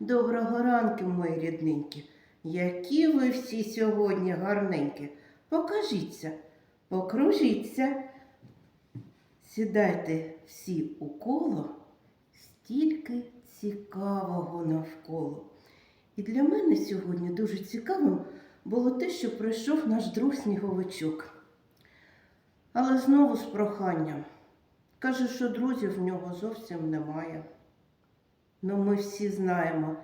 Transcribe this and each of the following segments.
Доброго ранку, мої рідненькі. Які ви всі сьогодні гарненькі. Покажіться, покружіться. Сідайте всі у коло, стільки цікавого навколо. І для мене сьогодні дуже цікавим було те, що прийшов наш друг сніговичок. Але знову з проханням. Каже, що друзів в нього зовсім немає. Ну, ми всі знаємо,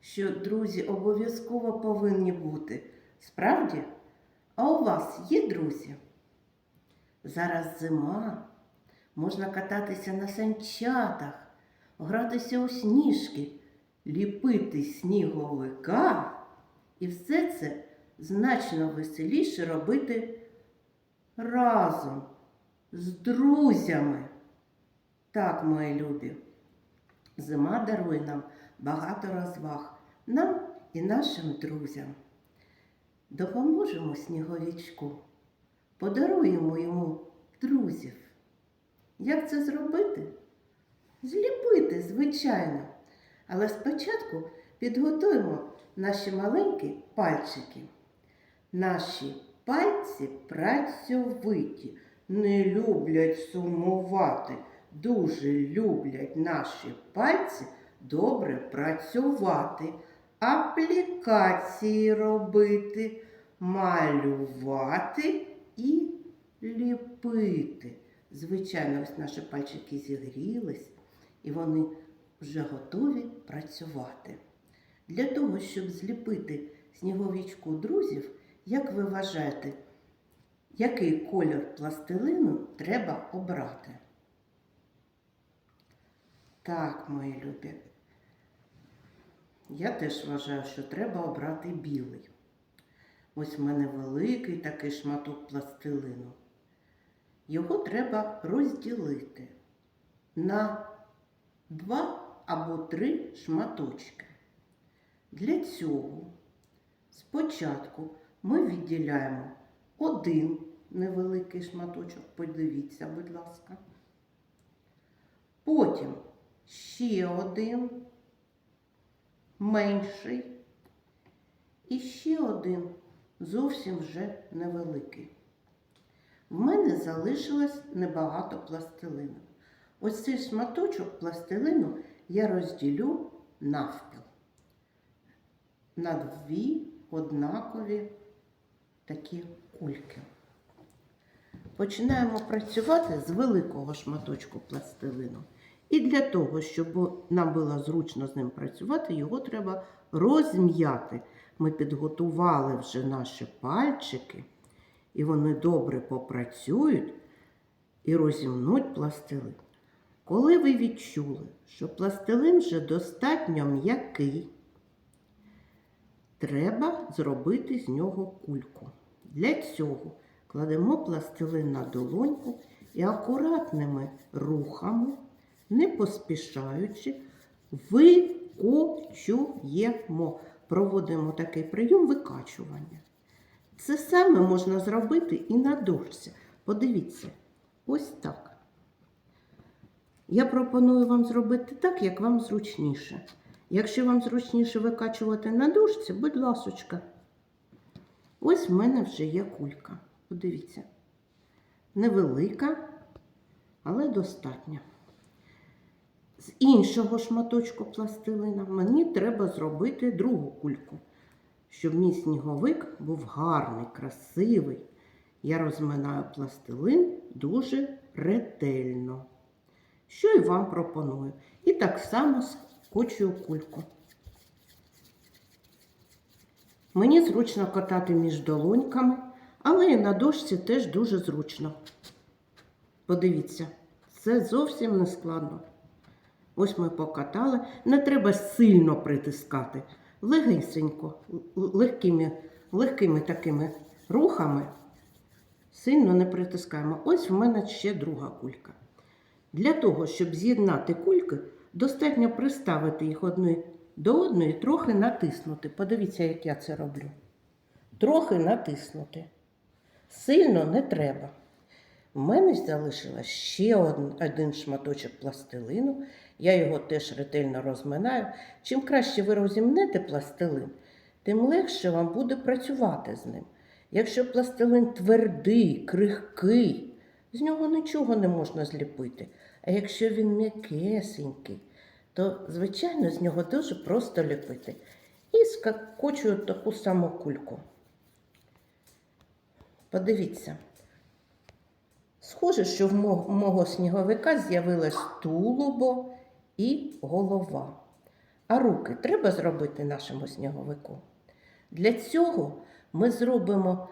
що друзі обов'язково повинні бути. Справді? А у вас є друзі? Зараз зима, можна кататися на санчатах, гратися у сніжки, ліпити сніговика. І все це значно веселіше робити разом з друзями. Так, мої любі. Зима дарує нам багато розваг, нам і нашим друзям. Допоможемо сніговічку, подаруємо йому друзів. Як це зробити? Зліпити, звичайно. Але спочатку підготуємо наші маленькі пальчики. Наші пальці працьовиті, не люблять сумувати дуже люблять наші пальці добре працювати, аплікації робити, малювати і ліпити. Звичайно, ось наші пальчики зігрілись, і вони вже готові працювати. Для того, щоб зліпити сніговічку друзів, як ви вважаєте, який колір пластилину треба обрати? Так, мої любі. Я теж вважаю, що треба обрати білий. Ось в мене великий такий шматок пластилину. Його треба розділити на два або три шматочки. Для цього спочатку ми відділяємо один невеликий шматочок, подивіться, будь ласка. Потім ще один менший і ще один зовсім вже невеликий. В мене залишилось небагато пластилину. Ось цей шматочок пластилину я розділю навпіл на дві однакові такі кульки. Починаємо працювати з великого шматочку пластилину. І для того, щоб нам було зручно з ним працювати, його треба розм'яти. Ми підготували вже наші пальчики, і вони добре попрацюють і розімнуть пластилин. Коли ви відчули, що пластилин вже достатньо м'який, треба зробити з нього кульку. Для цього кладемо пластилин на долоньку і акуратними рухами не поспішаючи, викочуємо. Проводимо такий прийом викачування. Це саме можна зробити і на дошці. Подивіться, ось так. Я пропоную вам зробити так, як вам зручніше. Якщо вам зручніше викачувати на дошці, будь ласочка. Ось в мене вже є кулька. Подивіться. Невелика, але достатня. З іншого шматочку пластилина мені треба зробити другу кульку, щоб мій сніговик був гарний, красивий. Я розминаю пластилин дуже ретельно. Що і вам пропоную. І так само скочую кульку. Мені зручно катати між долоньками, але і на дошці теж дуже зручно. Подивіться, це зовсім не складно. Ось ми покатали. Не треба сильно притискати. Легенько, легкими, легкими такими рухами. Сильно не притискаємо. Ось в мене ще друга кулька. Для того, щоб з'єднати кульки, достатньо приставити їх одної до одної, трохи натиснути. Подивіться, як я це роблю. Трохи натиснути. Сильно не треба. У мене залишилось ще один шматочок пластилину. Я його теж ретельно розминаю. Чим краще ви розімнете пластилин, тим легше вам буде працювати з ним. Якщо пластилин твердий, крихкий, з нього нічого не можна зліпити. А якщо він м'якесенький, то, звичайно, з нього дуже просто ліпити. І скакочую таку саму кульку. Подивіться. Схоже, що в мого сніговика з'явилось тулубо і голова. А руки треба зробити нашому сніговику. Для цього ми зробимо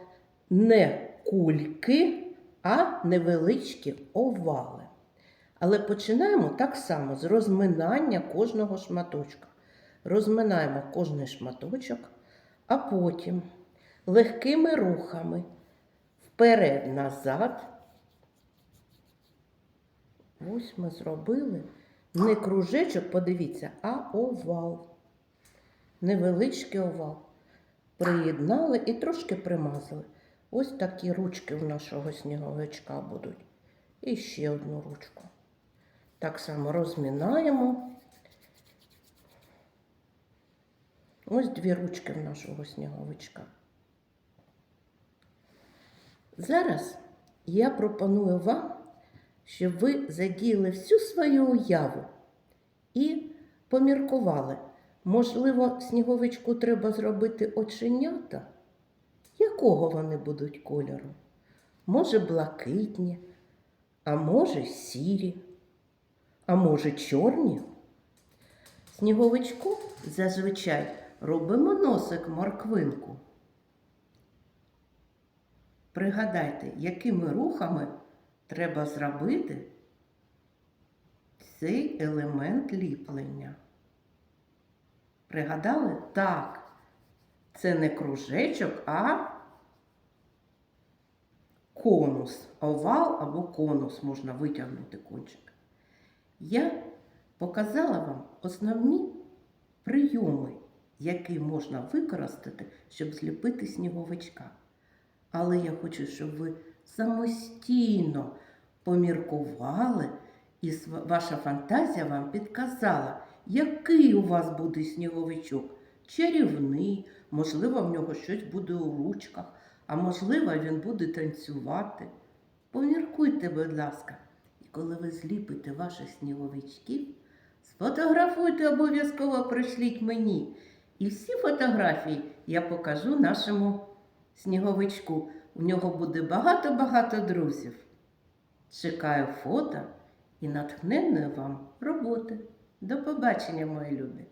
не кульки, а невеличкі овали. Але починаємо так само з розминання кожного шматочка. Розминаємо кожний шматочок, а потім легкими рухами вперед-назад. Ось ми зробили не кружечок, подивіться, а овал. Невеличкий овал. Приєднали і трошки примазали. Ось такі ручки у нашого сніговичка будуть. І ще одну ручку. Так само розмінаємо. Ось дві ручки в нашого сніговичка. Зараз я пропоную вам, щоб ви задіяли всю свою уяву і поміркували. Можливо, сніговичку треба зробити оченята? Якого вони будуть кольору? Може, блакитні, а може, сірі, а може, чорні? Сніговичку зазвичай робимо носик морквинку. Пригадайте, якими рухами треба зробити цей елемент ліплення. Пригадали? Так. Це не кружечок, а конус. Овал або конус можна витягнути кончик. Я показала вам основні прийоми, які можна використати, щоб зліпити сніговичка. Але я хочу, щоб ви самостійно поміркували, і ваша фантазія вам підказала, який у вас буде сніговичок. Чарівний, можливо, в нього щось буде у ручках, а можливо, він буде танцювати. Поміркуйте, будь ласка, і коли ви зліпите ваших сніговичків, сфотографуйте обов'язково, пришліть мені. І всі фотографії я покажу нашому сніговичку. У нього буде багато-багато друзів. Чекаю фото і натхненної вам роботи. До побачення, мої любі!